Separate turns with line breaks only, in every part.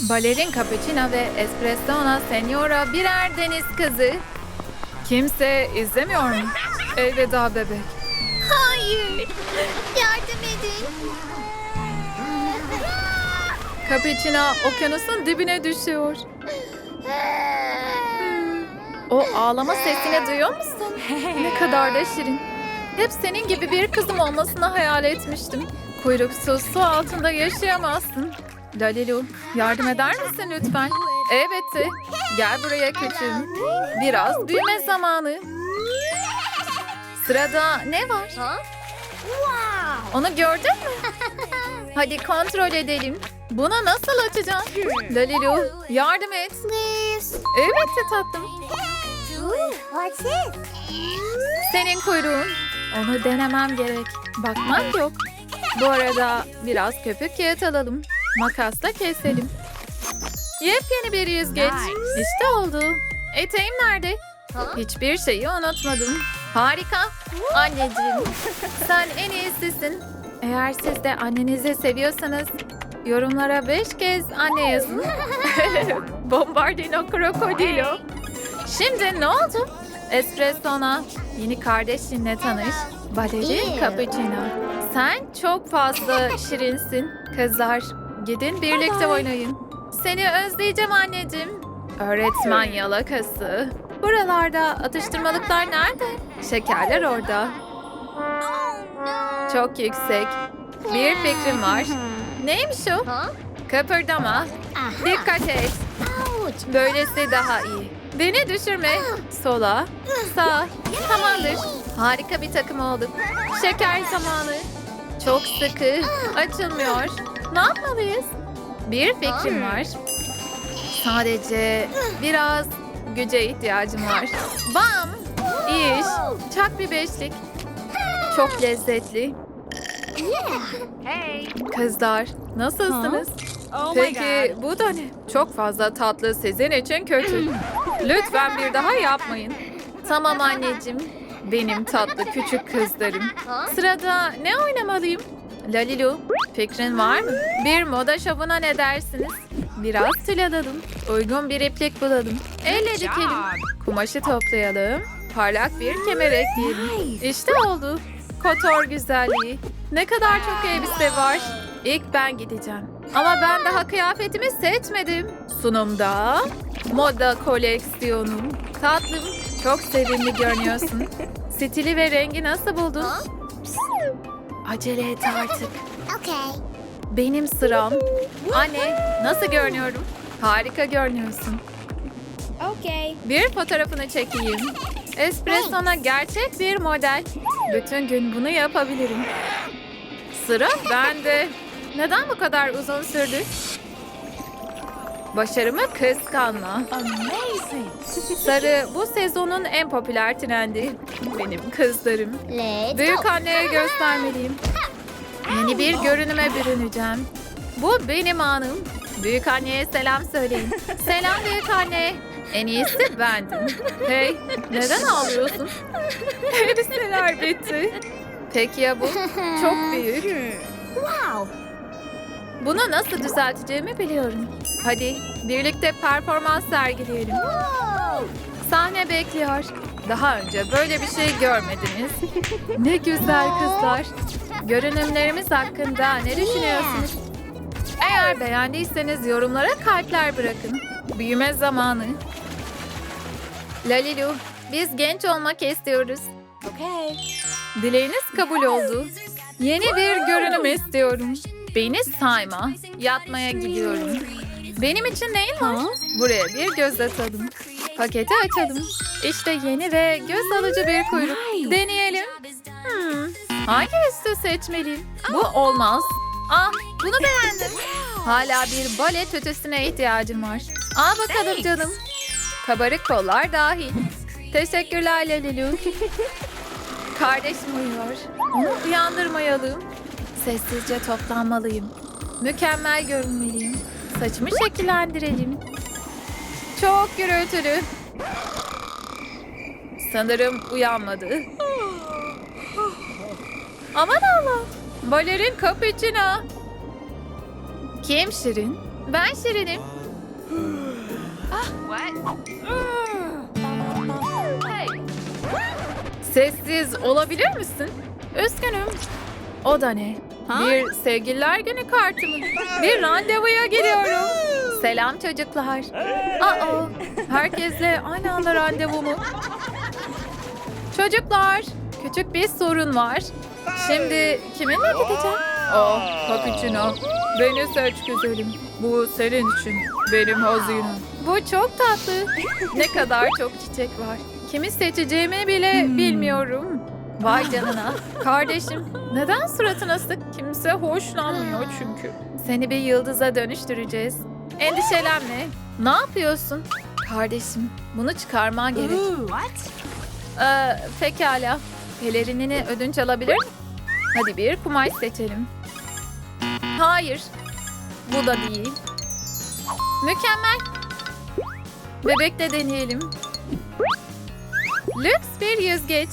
Balerin cappuccino ve espressona senora birer deniz kızı. Kimse izlemiyor mu? Elveda bebek.
Hayır. Yardım edin.
Cappuccino okyanusun dibine düşüyor. O ağlama sesini duyuyor musun? Ne kadar da şirin. Hep senin gibi bir kızım olmasını hayal etmiştim. Kuyruksuz su altında yaşayamazsın. Lalilu, yardım eder misin lütfen? Elbette. Gel buraya küçüğüm. Biraz büyüme zamanı. Sırada ne var? Onu gördün mü? Hadi kontrol edelim. Bunu nasıl açacağım? Lalilu, yardım et. Elbette tatlım. Senin kuyruğun. Onu denemem gerek. Bakmak yok. Bu arada biraz köpük kağıt alalım. Makasla keselim. Yepyeni bir yüzgeç. İşte oldu. Eteğim nerede? Hiçbir şeyi unutmadım. Harika. Anneciğim, sen en iyisisin. Eğer siz de annenizi seviyorsanız yorumlara beş kez anne yazın. Bombardino krokodilo. Şimdi ne oldu? Espressona yeni kardeşinle tanış. Balerin cappuccino. Sen çok fazla şirinsin. Kızlar gidin birlikte oynayın. Seni özleyeceğim anneciğim. Öğretmen yalakası. Buralarda atıştırmalıklar nerede? Şekerler orada. Çok yüksek. Bir fikrim var. Neymiş o? Kıpırdama. Dikkat et. Böylesi daha iyi. Beni düşürme. Sola, sağ. Tamamdır. Harika bir takım olduk. Şeker zamanı. Çok sıkı. Açılmıyor. Ne yapmalıyız? Bir fikrim var. Sadece biraz güce ihtiyacım var. Bam! İyi iş. Çak bir beşlik. Çok lezzetli. Kızlar, nasılsınız? Peki bu da ne? Çok fazla tatlı sizin için kötü. Lütfen bir daha yapmayın. Tamam anneciğim. Benim tatlı küçük kızlarım. Sırada ne oynamalıyım? Lalilu, fikrin var mı? Bir moda şovuna ne dersiniz? Biraz tül alalım. Uygun bir iplik bulalım. Elle dikelim. Kumaşı toplayalım. Parlak bir kemer ekleyelim. İşte oldu. Kotor güzelliği. Ne kadar çok elbise var. İlk ben gideceğim. Ama ben daha kıyafetimi seçmedim. Sunumda moda koleksiyonum. Tatlım, çok sevimli görünüyorsun. Stili ve rengi nasıl buldun? Acele et artık.
Okay.
Benim sıram. Anne, nasıl görünüyorum? Harika görünüyorsun.
Okay.
Bir fotoğrafını çekeyim. Espresso'na gerçek bir model. Bütün gün bunu yapabilirim. Sıra bende. Neden bu kadar uzun sürdü? Başarımı kıskanma.
Amazing.
Sarı bu sezonun en popüler trendi. Benim kızlarım.
Let's
Büyük anneye göstermeliyim. Yeni bir görünüme bürüneceğim. Bu benim anım. Büyük anneye selam söyleyin. Selam büyük anne. En iyisi bendim. Hey, neden ağlıyorsun? Elbiseler bitti. Peki ya bu? Çok büyük.
Wow.
Bunu nasıl düzelteceğimi biliyorum. Hadi birlikte performans sergileyelim. Sahne bekliyor. Daha önce böyle bir şey görmediniz. Ne güzel kızlar. Görünümlerimiz hakkında ne düşünüyorsunuz? Eğer beğendiyseniz yorumlara kalpler bırakın. Büyüme zamanı. Lalilu, biz genç olmak istiyoruz.
Okay.
Dileğiniz kabul oldu. Yeni bir görünüm istiyorum. Beni sayma. Yatmaya gidiyorum. Benim için neyin var? Buraya bir göz atalım. Paketi açalım. İşte yeni ve göz alıcı bir kuyruk. Deneyelim. Hmm, hangi üstü seçmeliyim? Bu olmaz. Ah, bunu beğendim. Hala bir balet ötesine ihtiyacım var. Al bakalım canım. Kabarık kollar dahil. Teşekkürler Lalilu. Kardeşim uyuyor. Onu uyandırmayalım. Sessizce toplanmalıyım. Mükemmel görünmeliyim. Saçımı şekillendirelim. Çok gürültülü. Sanırım uyanmadı. Aman Allah. Balerin cappuccino. Kim Şirin? Ben Şirinim. Sessiz olabilir misin? Üzgünüm. O da ne? Bir sevgililer günü kartı mı? Bir randevuya gidiyorum. Selam çocuklar. Aa, herkesle aynı anda randevu mu? Çocuklar, küçük bir sorun var. Şimdi kiminle gideceğim? Oh, cappuccino. Beni seç güzelim. Bu senin için. Benim hazinem. Bu çok tatlı. Ne kadar çok çiçek var. Kimi seçeceğimi bile bilmiyorum. Vay canına. Kardeşim, neden suratın asık? Kimse hoşlanmıyor çünkü. Seni bir yıldıza dönüştüreceğiz. Endişelenme. Ne yapıyorsun? Kardeşim, bunu çıkarman gerek.
What?
Ee, pekala. Pelerinini ödünç alabilir miyim? Hadi bir kumaş seçelim. Hayır. Bu da değil. Mükemmel. Bebekte deneyelim. Lüks bir yüzgeç.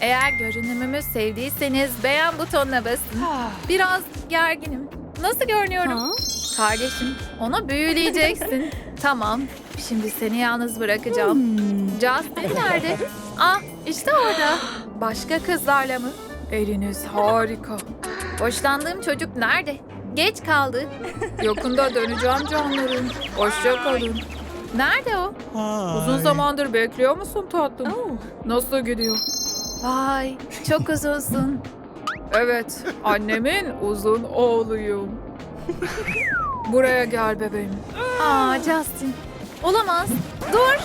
Eğer görünümümü sevdiyseniz beğen butonuna basın. Biraz gerginim. Nasıl görünüyorum?
Huh?
Kardeşim, onu büyüleyeceksin. tamam, şimdi seni yalnız bırakacağım. Justin nerede? Ah, işte orada. Başka kızlarla mı? Eliniz harika. Hoşlandığım çocuk nerede? Geç kaldı. Yakında döneceğim canlarım. Hoşça kalın. Nerede o? Uzun zamandır bekliyor musun tatlım?
Oh.
Nasıl gidiyor? Vay, çok uzunsun. Evet, annemin uzun oğluyum. Buraya gel bebeğim. Aa Justin. Olamaz. Dur.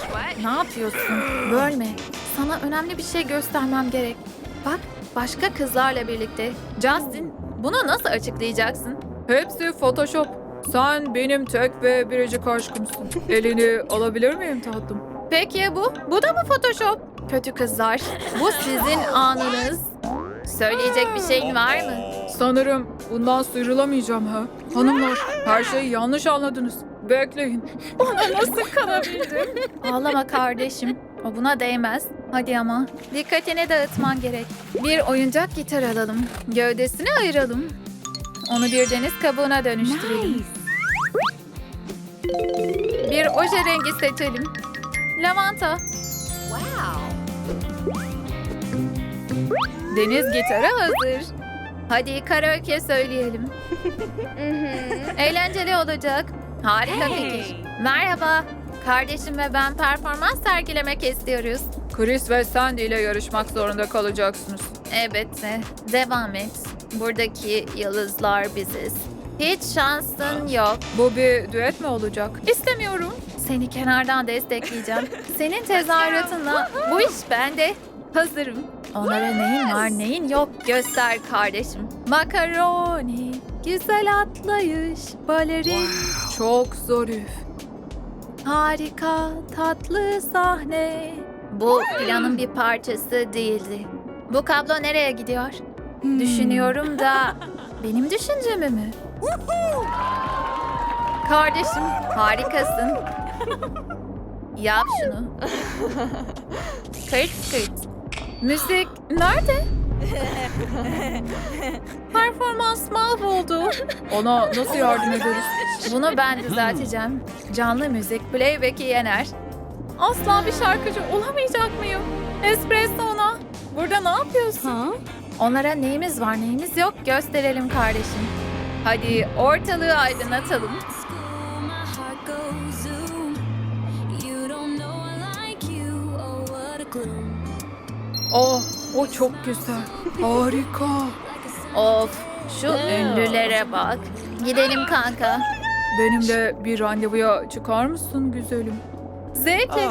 Ne yapıyorsun? Bölme. Sana önemli bir şey göstermem gerek. Bak, başka kızlarla birlikte. Justin, bunu nasıl açıklayacaksın? Hepsi Photoshop. Sen benim tek ve biricik aşkımsın. Elini alabilir miyim tatlım? Peki ya bu? Bu da mı Photoshop? Kötü kızlar, bu sizin anınız. Söyleyecek bir şeyin var mı? Sanırım bundan sıyrılamayacağım ha. Hanımlar, her şeyi yanlış anladınız. Bekleyin. Ona nasıl kanabildim? Ağlama kardeşim. O buna değmez. Hadi ama. Dikkatini dağıtman gerek. Bir oyuncak gitar alalım. Gövdesini ayıralım. Onu bir deniz kabuğuna dönüştürelim.
Nice.
Bir oje rengi seçelim. Lavanta.
Wow.
Deniz gitarı hazır. Hadi karaoke söyleyelim. Eğlenceli olacak. Harika fikir. Merhaba. Kardeşim ve ben performans sergilemek istiyoruz. Chris ve Sandy ile yarışmak zorunda kalacaksınız. Elbette. Devam et. Buradaki yıldızlar biziz. Hiç şansın yok. Bu bir düet mi olacak? İstemiyorum. Seni kenardan destekleyeceğim. Senin tezahüratınla bu iş bende. Hazırım. Onlara neyin var neyin yok göster kardeşim. Makaroni, güzel atlayış, balerin. Çok zarif. Harika, tatlı sahne. Bu planın bir parçası değildi. Bu kablo nereye gidiyor? Düşünüyorum da benim düşüncemi mi? Kardeşim harikasın. Yap şunu. Kırt kırt. Müzik nerede? Performans mahvoldu. Ona nasıl yardım ederiz? Bunu ben düzelteceğim. Canlı müzik playback'i yener. Asla bir şarkıcı olamayacak mıyım? Espresso ona. Burada ne yapıyorsun? Onlara neyimiz var neyimiz yok gösterelim kardeşim. Hadi ortalığı aydınlatalım.
Oh.
Oh, o çok güzel. Harika. Of, şu ünlülere bak. Gidelim kanka. Benimle bir randevuya çıkar mısın güzelim? Zevkli.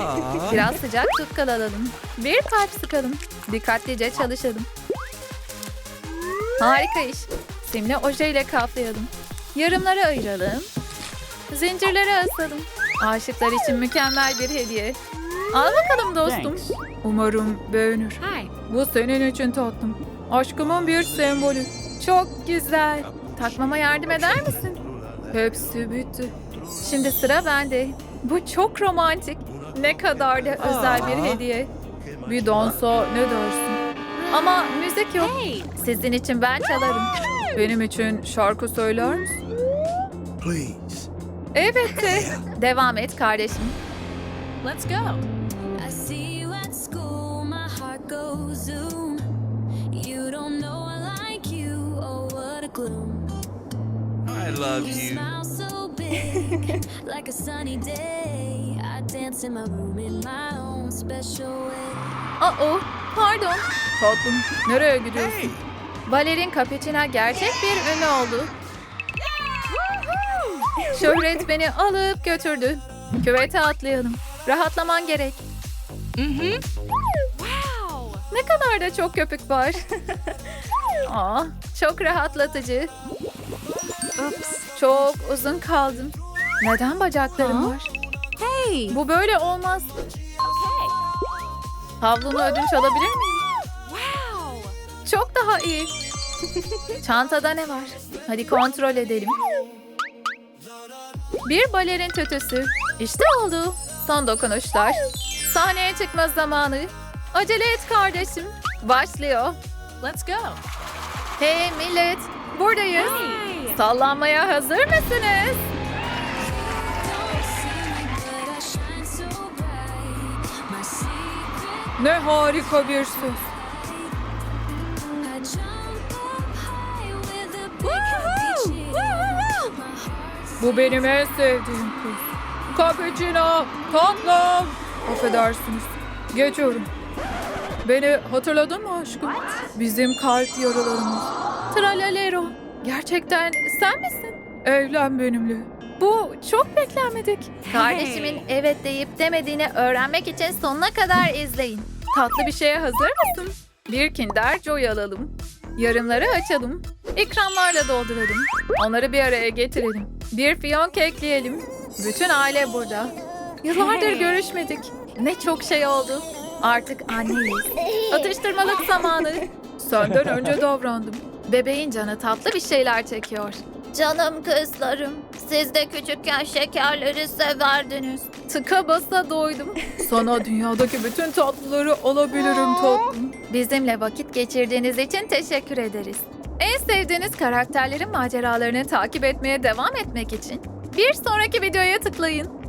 Biraz sıcak tutkal alalım. Bir kalp sıkalım. Dikkatlice çalışalım. Harika iş. Simli ojeyle kaplayalım. Yarımlara ayıralım. Zincirlere asalım. Aşıklar için mükemmel bir hediye. Al bakalım dostum. Umarım beğenir. Bu senin için tatlım. Aşkımın bir sembolü. Çok güzel. Takmama yardım eder misin? Hepsi bitti. Şimdi sıra bende. Bu çok romantik. Ne kadar da özel bir hediye. Bir dansa ne dersin? Ama müzik yok. Sizin için ben çalarım. Benim için şarkı söyler misin?
Please.
Evet. Devam et kardeşim.
Let's go.
Zoom. You don't know I like you, oh what a gloom.
I love
You
you.
smile so big, like a sunny day. I dance in my room in my own special way.
Aa, pardon. Tatlım, nereye gidiyorsun? Balerin Capuchina gerçek bir ünlü oldu. Şöhret beni alıp götürdü. Küvete atlayalım. Rahatlaman gerek.
Wow.
Ne kadar da çok köpük var. Aa, çok rahatlatıcı.
Oops.
Çok uzun kaldım. Neden bacaklarım
Ha?
var?
Hey.
Bu böyle olmaz. Havlumu ödünç alabilir miyim?
Wow.
Çok daha iyi. Çantada ne var? Hadi kontrol edelim. Bir balerin tütüsü. İşte oldu. Son dokunuşlar. Sahneye çıkma zamanı. Acele et kardeşim. Başlıyor.
Let's go.
Hey millet. Buradayız.
Hey.
Sallanmaya hazır mısınız? Ne harika bir söz. Bu benim en sevdiğim kız. Cappuccino, tatlım. Affedersiniz. Geçiyorum. Beni hatırladın mı aşkım? Bizim kalp yaralarımız. Tralalero. Gerçekten sen misin? Evlen benimle. Bu çok beklenmedik. Kardeşimin evet deyip demediğini öğrenmek için sonuna kadar izleyin. Tatlı bir şeye hazır mısın? Bir Kinder Joy alalım. Yarımları açalım. İkramlarla dolduralım. Onları bir araya getirelim. Bir fiyonk ekleyelim. Bütün aile burada. Yıllardır görüşmedik. Ne çok şey oldu. Artık anneyiz. Atıştırmalık zamanı. Senden önce davrandım. Bebeğin canı tatlı bir şeyler çekiyor. Canım kızlarım, siz de küçükken şekerleri severdiniz. Tıka basa doydum. Sana dünyadaki bütün tatlıları alabilirim tatlım. Bizimle vakit geçirdiğiniz için teşekkür ederiz. En sevdiğiniz karakterlerin maceralarını takip etmeye devam etmek için bir sonraki videoya tıklayın.